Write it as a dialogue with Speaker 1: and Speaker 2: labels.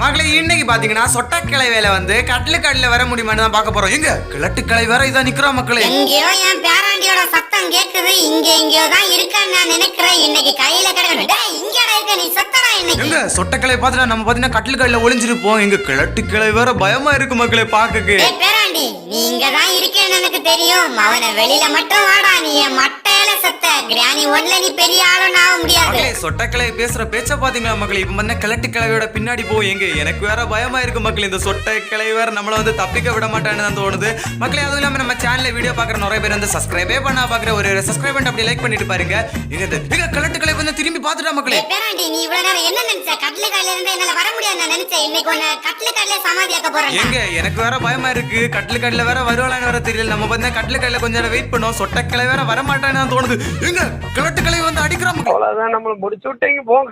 Speaker 1: மகளே இன்னைக்கு பாத்தீங்கன்னா சொட்டக்கிளை வேலை வந்து கட்லு கடையில வர முடியுமான்னு தான் பார்க்க போறோம். எங்க? கிழட்டு கிளை வேற இதா நிக்கிறோம் மக்களே?
Speaker 2: எங்கேயோ என் பேராண்டியோட சத்தம் கேக்குது. இங்க எங்கேயோ தான் இருக்கான்னு நான் நினைக்கிறேன். இன்னைக்கு கையில கிடக்கணும். இங்கடா இருக்க நீ சத்தடா இன்னைக்கு.
Speaker 1: எங்க? சொட்டக்கிளை பார்த்துட்டா நம்ம பாத்தீங்கன்னா கட்லு கடையில ஒளிஞ்சிருப்போம். எங்க கிழட்டு கிளை வேற பயமா இருக்கு மக்களே பாக்கக்கு
Speaker 2: பேராண்டி நீ இங்க தான் இருக்கேன்னு எனக்கு தெரியும். அவனை வெளியில மட்டும் வாடா. நீ மட்டையில சத்த கிராணி ஒன்ல நீ பெரிய ஆளும் ஆக முடியாது.
Speaker 1: மக்களே சொட்டக்கிளை பேசுற பேச்ச பாத்தீங்களா மக்களே? இப்ப வந்து கிழட்டு கிளவியோட பின்னாடி போய் எங்க? எனக்கு வேற பயமா இருக்கு மக்களே. இந்த சொட்டை கிளை வேற நம்மள வந்து தப்பிக்க விட மாட்டான்னு தான் தோணுது. மக்களே அதுவும் இல்லாம நம்ம சேனல்ல வீடியோ பாக்குற நிறைய பேர் வந்து சப்ஸ்கிரைபே பண்ணா பாக்குற ஒரு சப்ஸ்கிரைப் பண்ணிட்டு அப்படி லைக் பண்ணிட்டு பாருங்க. இந்த எங்க கிழட்டு கிளை வந்து திரும்பி பாத்துட்டா மக்களே?
Speaker 2: பேராண்டி நீ இவ்வளவு நேரம் என்ன நினைச்ச? கட்லு கடையில இருந்து என்னால வர முடியாது நான் நினைச்சேன். இன்னைக்கு உன்னை கட்லு கடையில சமாதியாக்க போறேன்
Speaker 1: எங்க? எனக்கு வேற பயமா இருக்கு. கட்லு கடையில வேற வருவாளான்னு வேற தெரியல. நம்ம வந்து கட்லு கடையில கொஞ்ச நேரம் வெயிட் பண்ணோம். சொட்டை கிளை வேற வர மாட்டான்னு தோணுது. எங்க கிழட்டு கிளை வந்து அடிக்கிறோம்
Speaker 3: அவ்வளவுதான் நம்மள முடிச்சு விட்டீங்க போங்க.